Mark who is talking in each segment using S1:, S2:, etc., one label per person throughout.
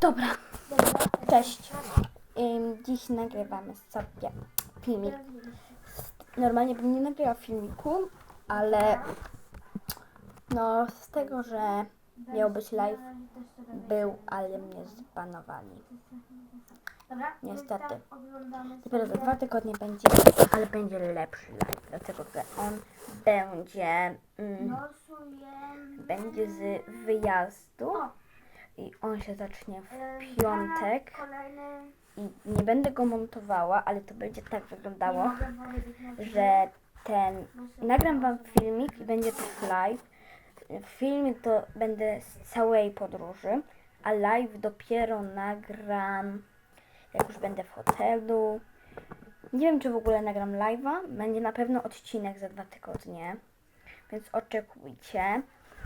S1: Dobra, cześć. Ym, Dziś nagrywamy sobie filmik. Normalnie bym nie nagrała filmiku, ale no z tego, że miał być live, był, ale mnie zbanowali. Niestety. Dopiero za dwa tygodnie będzie, ale będzie lepszy live, dlatego że on będzie, mm, będzie z wyjazdu i on się zacznie w piątek. i nie będę go montowała, ale to będzie tak wyglądało, że ten. Nagram wam filmik i będzie to live. W filmie to będę z całej podróży, a live dopiero nagram, jak już będę w hotelu. Nie wiem, czy w ogóle nagram live'a. Będzie na pewno odcinek za dwa tygodnie, więc oczekujcie,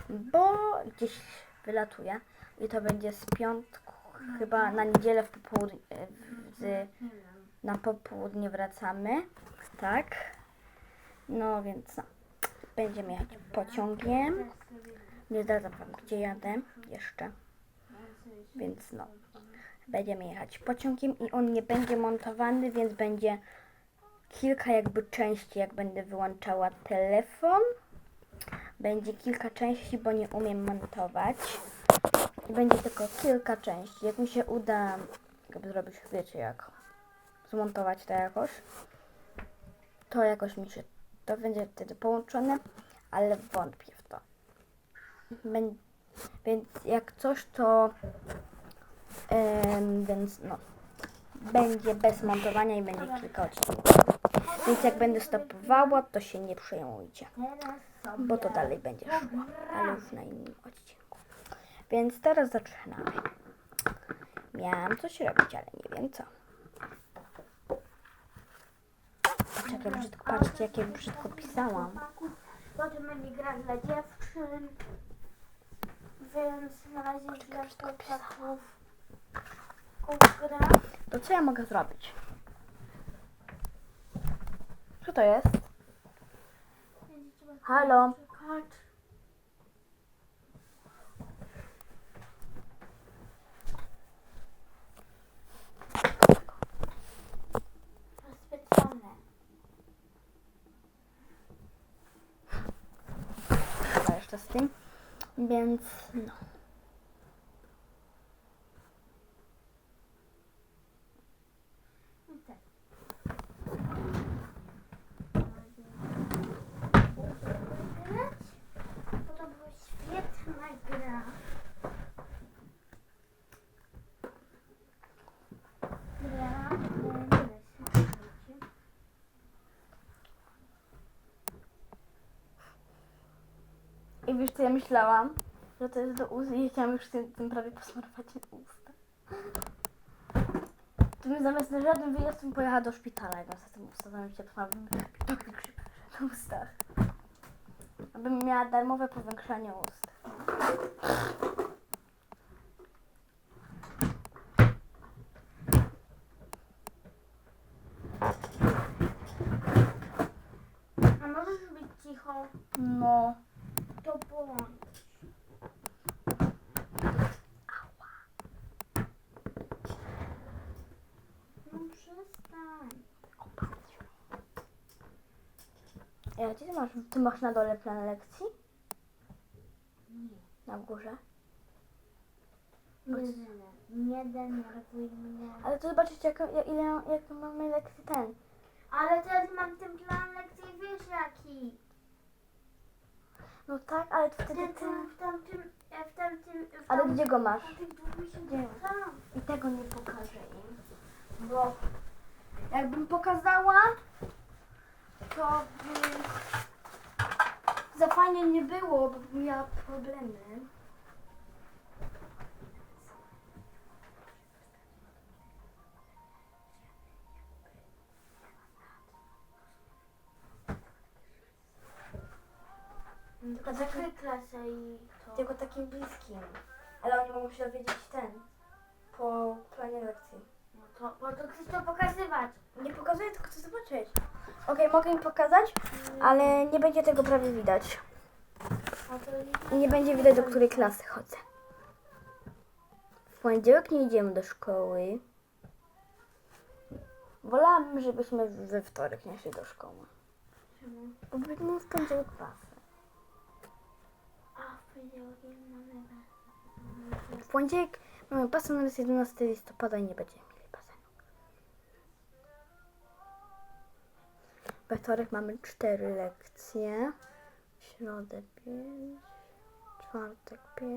S1: bo gdzieś wylatuję i to będzie z piątku, chyba na niedzielę w popołudnie, z, na popołudnie wracamy, tak? No więc no, będziemy jechać pociągiem. Nie zdradzam wam, gdzie jadę jeszcze, więc no, będziemy jechać pociągiem i on nie będzie montowany, więc będzie kilka jakby części, jak będę wyłączała telefon. Będzie kilka części, bo nie umiem montować. I będzie tylko kilka części. Jak mi się uda zrobić, wiecie jak, zmontować to jakoś, to jakoś mi się, to będzie wtedy połączone, ale wątpię w to. Więc jak coś, to więc no, będzie bez montowania i będzie kilka odcinków. Więc jak będę stopowała, to się nie przejmujcie bo to dalej będzie szło, ale już na innym odcinku. Więc teraz zaczynamy. Miałam coś robić, ale nie wiem co. Patrzcie, jak ja brzydko, patrzcie, jak ja brzydko pisałam.
S2: Potem będzie gra dla dziewczyn. Więc na razie dla chłopaków. Gra.
S1: To co ja mogę zrobić? Co to jest? Halo? Więc no.
S2: I tak. Grać? Bo to była świetna gra. Gra, e, nie da się, słuchajcie.
S1: I wiesz co ja myślałam? Że to jest do ust i chciałam już tym, tym prawie posmarować usta. To bym zamiast na żaden wyjazd bym pojechała do szpitala, jak za tym usta zamiast. Tak mi krzyczy na ustach. Abym miała darmowe powiększanie ust.
S2: A możesz być cicho?
S1: No.
S2: To bądź. No przestań.
S1: Ja, gdzie ty masz, ty masz na dole plan lekcji?
S2: Nie.
S1: Na górze?
S2: Nie, nie denerwuj mnie.
S1: Ale to zobaczycie, jak, jak, ile, jak mamy lekcji ten.
S2: Ale teraz mam ten plan lekcji, wiesz jaki?
S1: No tak, ale to wtedy
S2: Ten,
S1: ty...
S2: ten, w tamtym, e, w tamtym, w
S1: Ale gdzie go masz?
S2: w tamtych dwóch miesiącach. Tam.
S1: I tego nie pokażę im. Bo jakbym pokazała, to by za fajnie nie było, bo bym miała problemy.
S2: Tylko zakryj klasę i to.
S1: Tylko takim bliskim. Ale oni mogą się dowiedzieć ten po planie lekcji.
S2: To, bo to chcesz to pokazywać.
S1: Nie pokazuję, tylko chcę zobaczyć. Okej, mogę im pokazać, ale nie będzie tego prawie widać.
S2: To
S1: I nie będzie widać, do której klasy chodzę. poniedziałek nie idziemy do szkoły. Wolałabym, żebyśmy we wtorek nie szli do szkoły.
S2: Czemu?
S1: Bo będziemy w poniedziałek klasy.
S2: A, w poniedziałek nie mamy
S1: W poniedziałek mamy ale jest 11 listopada i nie będziemy We wtorek mamy 4 lekcje. Środę 5. Czwartek 5.